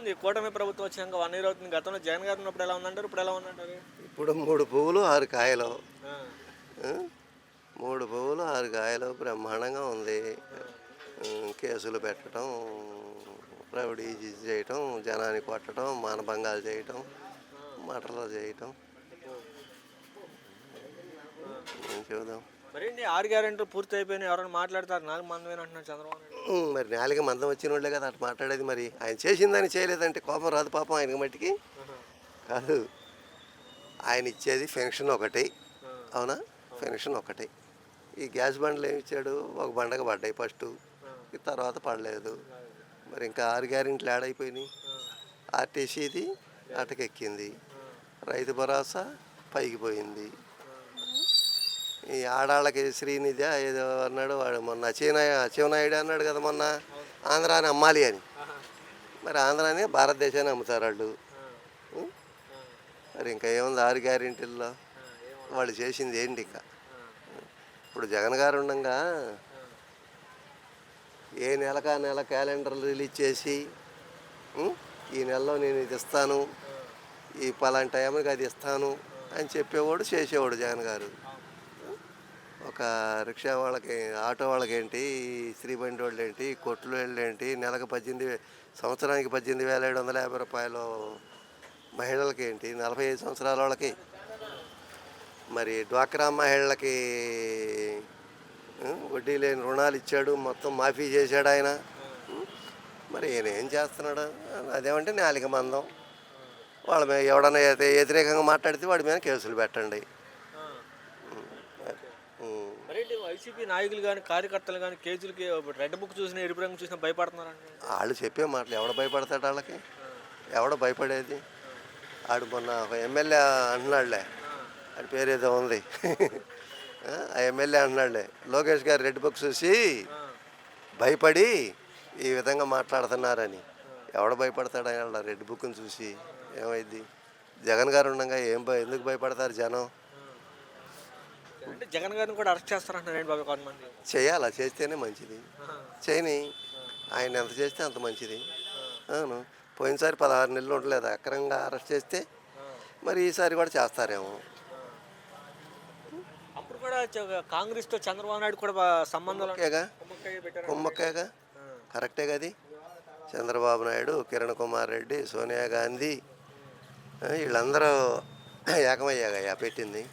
ఉంది కూటమి ప్రభుత్వం వచ్చాక వన్ ఇయర్ అవుతుంది. గతంలో జగన్ గారు ఉన్నప్పుడు ఎలా ఉందంటారు? ఇప్పుడు ఎలా ఉందంటారు? ఇప్పుడు మూడు పువ్వులు ఆరు కాయలు? మూడు పువ్వులు ఆరు కాయలు బ్రహ్మాండంగా ఉంది. కేసులు పెట్టడం రౌడీజీ చేయటం జనాన్ని కొట్టడం మానభంగాలు చేయటం మటర్లు చేయటం. ఏం చెబుదాం మరేంటి? ఆరు గ్యారెంటీ పూర్తి అయిపోయినాయి. ఎవరైనా మాట్లాడతారు. నాకు మందమేనా అంటున్నారు చంద్రబాబు నాయుడు. మరి నాలుగు మందం వచ్చిన వాళ్ళే కదా అటు మాట్లాడేది మరి. ఆయన చేసిందని చేయలేదంటే కోపం రాదు పాపం ఆయనకి మట్టికి. కాదు. ఆయన ఇచ్చేది పెన్షన్ ఒకటి. అవునా? పెన్షన్ ఒకటి. ఈ గ్యాస్ బండ్లు ఏమి ఇచ్చాడు? ఒక బండకు పడ్డాయి ఫస్ట్. తర్వాత పడలేదు. మరి ఇంకా ఆరు గ్యారెంట్లు ఆడైపోయినాయి ఆర్టీసీది అటకెక్కింది. రైతు భరోసా పైకి పోయింది. ఈ ఆడాళ్ళకి శ్రీనిధి ఏదో అన్నాడు వాడు మొన్న చీనాయ శివనాయుడు అన్నాడు కదా మొన్న. ఆంధ్రాని అమ్మాలి అని. మరి ఆంధ్రాని భారతదేశాన్ని అమ్ముతారు వాళ్ళు. మరి ఇంకా ఏముంది ఆరు గ్యారెంటీల్లో? వాళ్ళు చేసింది ఏంటి ఇంకా? ఇప్పుడు జగన్ గారు ఉండగా ఏ నెలకా నెల క్యాలెండర్లు రిలీజ్ చేసి ఈ నెలలో నేను ఇది ఇస్తాను ఈ పలాంటి టైంకి అది ఇస్తాను అని చెప్పేవాడు చేసేవాడు జగన్ గారు. ఒక రిక్షా వాళ్ళకి ఆటో వాళ్ళకేంటి స్త్రీ బండి వాళ్ళు ఏంటి కొట్లు వాళ్ళు ఏంటి నెలకు పద్దెనిమిది సంవత్సరానికి పద్దెనిమిది వేల ఏడు వందల యాభై రూపాయలు మహిళలకి ఏంటి నలభై ఐదు సంవత్సరాల వాళ్ళకి. మరి డ్వాక్రా మహిళలకి వడ్డీ లేని రుణాలు ఇచ్చాడు మొత్తం మాఫీ చేశాడు ఆయన. మరి ఈయన ఏం చేస్తున్నాడు? అదేమంటే నాలుక మందం. వాళ్ళ మీద ఎవడన్నా వ్యతిరేకంగా మాట్లాడితే వాడి మీద కేసులు పెట్టండి ఉం. మరేంటి వైసీపీ నాయకులు కానీ కార్యకర్తలు కానీ కేజీలకి రెడ్ బుక్ చూసిన ఎరుపు రంగు చూసిన భయపడుతున్నారండి? వాళ్ళు చెప్పే మాటలు ఎవడ భయపడతాడు వాళ్ళకి? ఎవడ భయపడేది? ఆడు మొన్న ఒక ఎమ్మెల్యే అన్నాడులే ఆడి పేరు ఏదో ఉంది. ఆ, ఎమ్మెల్యే అన్నాడులే లోకేష్ గారు రెడ్ బుక్ చూసి భయపడి ఈ విధంగా మాట్లాడుతున్నారని. ఎవడ భయపడతాడు వాళ్ళ రెడ్ బుక్ని చూసి? ఏమైంది? జగన్ గారు ఉండగా ఏం భయ ఎందుకు భయపడతారు జనం? అంటే జగన్ గారిని కూడా అరెస్ట్ చేస్తారంటున్నారు ఏంటి బాబు కొంతమంది చేయాలా? చేస్తేనే మంచిది. చేయని ఆయన ఎంత చేస్తే అంత మంచిది. అవును. పోయినసారి పదహారు నెలలు ఉండలేదు. అక్రమంగా అరెస్ట్ చేస్తే మరి ఈసారి కూడా చేస్తారేమో. అప్పుడు కూడా కాంగ్రెస్తో చంద్రబాబు నాయుడు కూడా పెట్టారు? కుమ్మక్కేగా కరెక్టే కది చంద్రబాబు నాయుడు కిరణ్ కుమార్ రెడ్డి సోనియా గాంధీ వీళ్ళందరూ ఏకమయ్యాగా పెట్టింది.